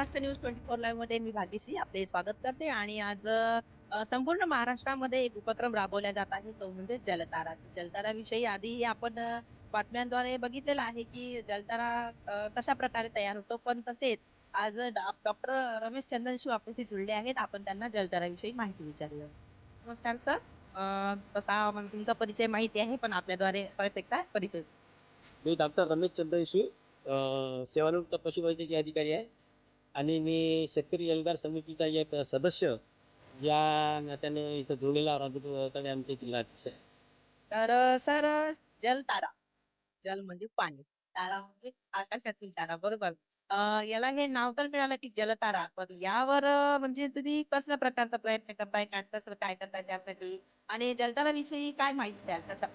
Maharashtra news twenty four लाईव्हमध्ये मी भाग्यश्री आपले स्वागत करते आणि आज संपूर्ण महाराष्ट्रामध्ये एक उपक्रम राबवला जात आहे तो म्हणजे जलतारा. जलताराविषयी आधी आपण बातम्यांद्वारे बघितलेलं आहे की जलतारा कशा प्रकारे तयार होतो पण तसेच आज डॉक्टर रमेश चंद्रशिव आपल्याशी जुळले आहेत. आपण त्यांना जलताराविषयी माहिती विचारलं नमस्कार सर. तसा तुमचा परिचय माहिती आहे पण आपल्याद्वारे परत एकदा परिचय. मी डॉक्टर रमेश चंद्रशू सेवानिवृत्त पशुवैद्यकीय अधिकारी आहे. आणि मी शेतकरी एल्गार समितीचा एक सदस्य या नात्याने इथं जोडलेला राहतो आमचे जिल्हाध्यक्ष आहे. तर सर जलतारा जल म्हणजे पाणी. तारा म्हणजे आकाशातील तारा बरोबर? अ, याला हे नाव तर मिळालं की जलतारा. पण यावर अ, म्हणजे तुम्ही कसल्या प्रकारचा प्रयत्न करताय? काय कसं काय करताय त्यासाठी? आणि जलतारा विषयी काय माहिती द्याल त्याच्या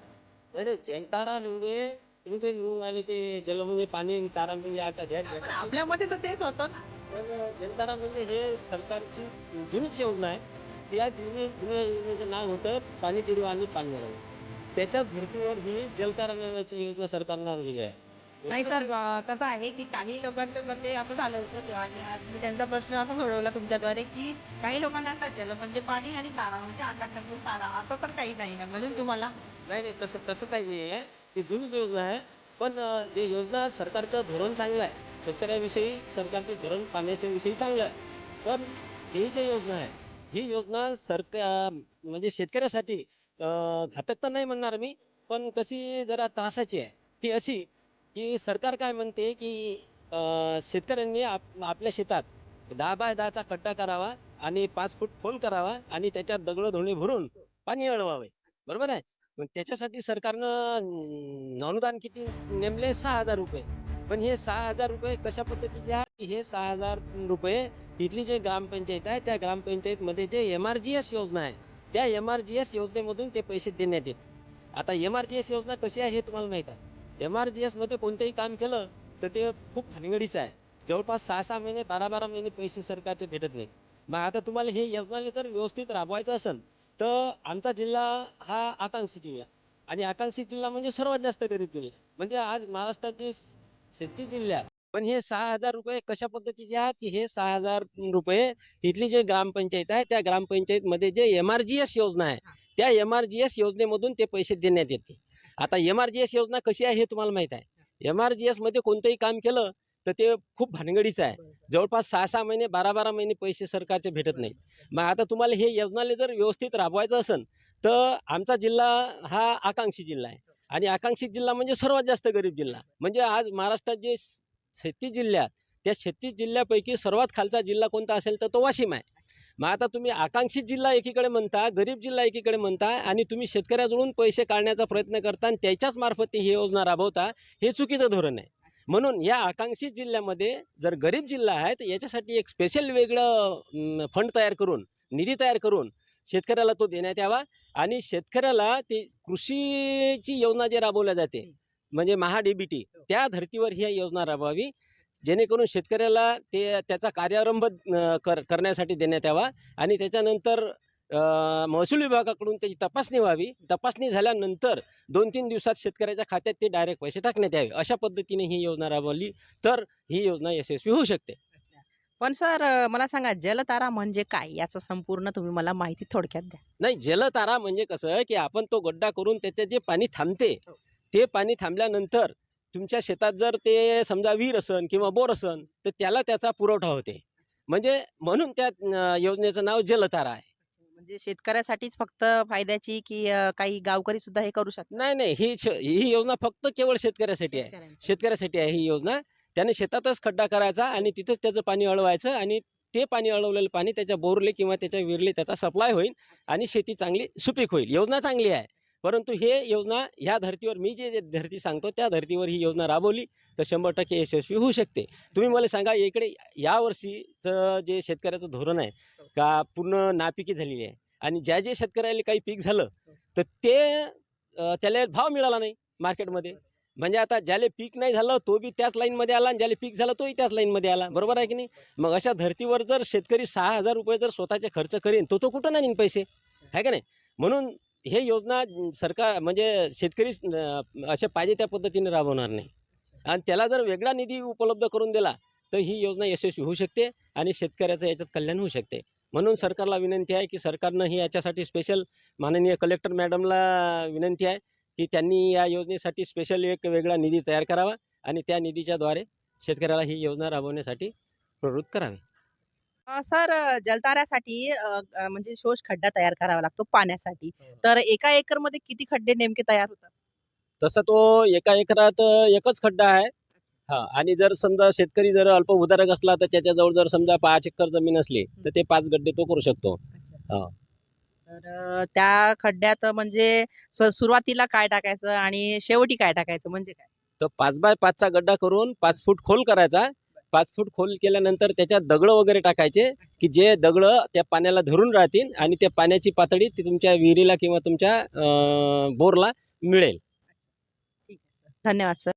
अरे जलतारा म्हणजे तुम्ही ते घेऊन आले ते जल म्हणजे पाणी आणि तारा म्हणजे आहे. पण आपल्यामध्ये तर तेच होतं ना. पण जलतारा म्हणजे हे सरकारची जुनीच योजना आहे. त्या जुनी जुन्या योजनेचं नाव होतं पाणी जिरवा आणि पाणी मिळवणे त्याच्याच धर्तीवर ही नावाची योजना सरकारनं आणलेली आहे. नाही सर कसं आहे की काही लोकांचं मध्ये असं झालं होतं आणि त्यांचा प्रश्न असा सोडवला तुमच्याद्वारे की काही लोकांना जल म्हणजे पाणी आणि तारा म्हणजे आकाशातून तारा असं तर काही नाही ना. म्हणून तुम्हाला नाही नाही तसं तसं काही नाही आहे. ती जुनीच योजना आहे. पण ही योजना सरकारचं धोरण चांगलं आहे. शेतकऱ्याविषयी सरकारचे धोरण पाण्याच्या विषयी चांगलं आहे. पण ही जी योजना आहे ही योजना सरकार म्हणजे शेतकऱ्यासाठी घातक तर नाही म्हणणार मी पण कशी जरा त्रासाची आहे. ती अशी की सरकार काय म्हणते की अं, शेतकऱ्यांनी आप आपल्या शेतात दहा बाय दहाचा खड्डा करावा आणि पाच फूट खोल करावा आणि त्याच्यात दगड धोणे भरून पाणी अडवावे. बरोबर आहे? मग त्याच्यासाठी सरकारनं अं, अनुदान किती नेमले? सहा हजार रुपये. पण हे सहा हजार रुपये कशा पद्धतीचे आहे? की हे सहा हजार रुपये तिथली जे ग्रामपंचायत आहे त्या ग्रामपंचायतमध्ये जे एम आर जी एस योजना आहे त्या एम आर जी एस योजनेमधून ते पैसे देण्यात येत आता एम आर जी एस योजना कशी आहे हे तुम्हाला माहीत आहे. एम आर जी एसमध्ये कोणतंही काम केलं तर ते खूप भानगडीचं आहे. जवळपास सहा सहा महिने बारा बारा महिने पैसे सरकारचे भेटत नाही मग आता तुम्हाला हे योजना जर व्यवस्थित राबवायचं असेल तर आमचा जिल्हा हा आकांक्षी जिल्हा आणि आकांक्षी जिल्हा म्हणजे सर्वात जास्त गरीब जिल्हा म्हणजे आज महाराष्ट्राचे शेती जिल्ह्यात. पण हे सहा हजार रुपये कशा पद्धतीचे आहेत? की हे सहा हजार रुपये तिथली जे ग्रामपंचायत आहे त्या ग्रामपंचायतमध्ये जे एम आर जी एस योजना आहे त्या एम आर जी एस योजनेमधून ते पैसे देण्यात येते. आता एम आर जी एस योजना कशी आहे हे तुम्हाला माहीत आहे. एम आर जी एसमध्ये कोणतंही काम केलं तर ते खूप भानगडीचं आहे. जवळपास सहा सहा महिने बारा बारा महिने पैसे सरकारचे भेटत नाही मग आता तुम्हाला हे योजनाला जर व्यवस्थित राबवायचं असेल तर आमचा जिल्हा हा आकांक्षी जिल्हा आहे. आणि आकांक्षित जिल्हा म्हणजे सर्वात जास्त गरीब जिल्हा. म्हणजे आज महाराष्ट्रात जे शेती जिल्ह्यात त्या शेती जिल्ह्यापैकी सर्वात खालचा जिल्हा कोणता असेल तर तो वाशिम आहे. मग आता तुम्ही आकांक्षित जिल्हा एकीकडे म्हणता गरीब जिल्हा एकीकडे म्हणता आणि तुम्ही शेतकऱ्याजवळून पैसे काढण्याचा प्रयत्न करता आणि त्याच्याच मार्फत ही योजना राबवता हे चुकीचं धोरण आहे. म्हणून या आकांक्षित जिल्ह्यामध्ये जर गरीब जिल्हा आहे तर याच्यासाठी एक स्पेशल वेगळं फंड तयार करून निधी तयार करून शेतकऱ्याला तो देण्यात यावा आणि शेतकऱ्याला ते कृषीची योजना जे राबवल्या जाते म्हणजे महा डीबीटी त्या धर्तीवर ही योजना राबवावी जेणेकरून शेतकऱ्याला ते त्याचा कार्यारंभ कर करण्यासाठी देण्यात यावा आणि त्याच्यानंतर महसूल विभागाकडून त्याची तपासणी व्हावी. तपासणी झाल्यानंतर दोन तीन दिवसात शेतकऱ्याच्या खात्यात ते डायरेक्ट पैसे टाकण्यात यावे. अशा पद्धतीने ही योजना राबवली तर ही योजना यशस्वी होऊ शकते. पण सर मला सांगा जलतारा म्हणजे काय? याचं संपूर्ण तुम्ही मला माहिती थोडक्यात द्या. नाही जलतारा म्हणजे कसं की आपण तो गड्डा करून त्याच्यात जे पाणी थांबते हो. ते पाणी थांबल्यानंतर तुमच्या शेतात जर ते समजा विहीर असन किंवा बोर असन तर त्याला त्याचा पुरवठा होते. म्हणजे म्हणून त्या योजनेचं नाव जलतारा आहे. म्हणजे शेतकऱ्यासाठीच फक्त फायद्याची की काही गावकरी सुद्धा हे करू शकतात? नाही नाही ही ही योजना फक्त केवळ शेतकऱ्यासाठी आहे. शेतकऱ्यासाठी आहे ही योजना. त्याने शेतातच खड्डा करायचा आणि तिथंच त्याचं पाणी अळवायचं आणि ते पाणी अळवलेलं पाणी त्याच्या बोरले किंवा त्याच्या विरले त्याचा सप्लाय होईल आणि शेती चांगली सुपीक होईल. योजना चांगली आहे. परंतु हे योजना ह्या धर्तीवर मी जे जे धर्ती सांगतो त्या धर्तीवर ही योजना राबवली तर शंभर टक्के यशस्वी होऊ शकते. तुम्ही मला सांगा इकडे यावर्षीचं जे शेतकऱ्याचं धोरण आहे का पूर्ण नापिकी झालेली आहे? आणि ज्या जे शेतकऱ्याला काही पीक झालं तर ते त्याला भाव मिळाला नाही मार्केटमध्ये म्हणजे आता ज्याला पीक नाही झालं तो बी त्याच लाईनमध्ये आला आणि ज्याला पीक झालं तोही त्याच लाईनमध्ये आला. बरोबर आहे की नाही? मग अशा धर्तीवर जर शेतकरी सहा हजार रुपये जर स्वतःचे खर्च करेन तो तो कुठं नाही पैसे? आहे का नाही? म्हणून हे योजना सरकार म्हणजे शेतकरी असे पाहिजे त्या पद्धतीने राबवणार नाही. आणि त्याला जर वेगळा निधी उपलब्ध करून दिला तर ही योजना यशस्वी होऊ शकते आणि शेतकऱ्याचं याच्यात कल्याण होऊ शकते. म्हणून सरकारला विनंती आहे की सरकारनं ही याच्यासाठी स्पेशल माननीय कलेक्टर मॅडमला विनंती आहे की त्यांनी या योजनेसाठी स्पेशल एक वेगळा निधी तयार करावा आणि त्या निधीच्याद्वारे शेतकऱ्याला ही योजना राबवण्यासाठी प्रवृत्त करावे. सर जलताऱ्यासाठी म्हणजे शोष खड्डा तयार करावा लागतो पाण्यासाठी. तर एका एकरमध्ये किती खड्डे नेमके तयार होतात? तसा तो एका एकरात एकच खड्डा आहे. हा आणि जर समजा शेतकरी जर अल्पभूधारक असला तर त्याच्याजवळ जर समजा पाच एकर जमीन असली तर ते पाच गड्डे तो करू शकतो. हा. तर त्या खड्ड्यात म्हणजे स- सुरुवातीला काय टाकायचं आणि शेवटी काय टाकायचं म्हणजे काय? तर पाच बाय पाचचा गड्डा करून पाच फूट खोल करायचा. पाच फूट खोल केल्यानंतर त्याच्यात दगड वगैरे टाकायचे की जे दगड त्या पाण्याला धरून राहतील आणि त्या पाण्याची पातळी ती तुमच्या विहिरीला किंवा तुमच्या अं, बोरला मिळेल. धन्यवाद सर.